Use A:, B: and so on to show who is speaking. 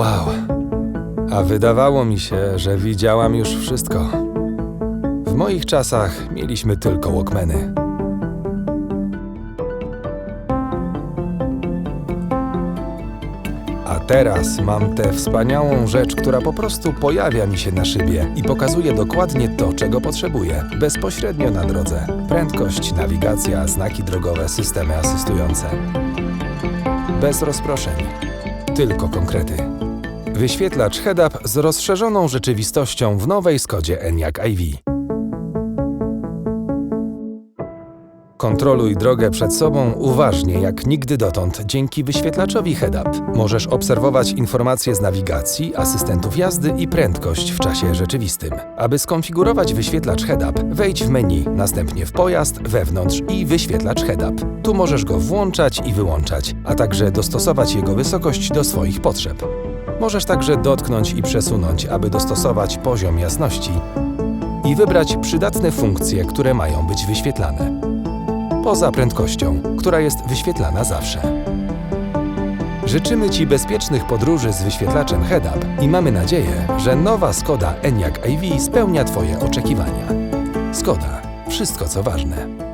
A: Wow. A wydawało mi się, że widziałam już wszystko. W moich czasach mieliśmy tylko Walkmany. A teraz mam tę wspaniałą rzecz, która po prostu pojawia mi się na szybie i pokazuje dokładnie to, czego potrzebuję, bezpośrednio na drodze. Prędkość, nawigacja, znaki drogowe, systemy asystujące. Bez rozproszeń. Tylko konkrety. Wyświetlacz head-up z rozszerzoną rzeczywistością w nowej Skodzie Enyaq iV. Kontroluj drogę przed sobą uważnie jak nigdy dotąd dzięki wyświetlaczowi head-up. Możesz obserwować informacje z nawigacji, asystentów jazdy i prędkość w czasie rzeczywistym. Aby skonfigurować wyświetlacz head-up, wejdź w menu, następnie w pojazd, wewnątrz i wyświetlacz head-up. Tu możesz go włączać i wyłączać, a także dostosować jego wysokość do swoich potrzeb. Możesz także dotknąć i przesunąć, aby dostosować poziom jasności i wybrać przydatne funkcje, które mają być wyświetlane poza prędkością, która jest wyświetlana zawsze. Życzymy Ci bezpiecznych podróży z wyświetlaczem head-up i mamy nadzieję, że nowa Skoda Enyaq iV spełnia Twoje oczekiwania. Skoda. Wszystko co ważne.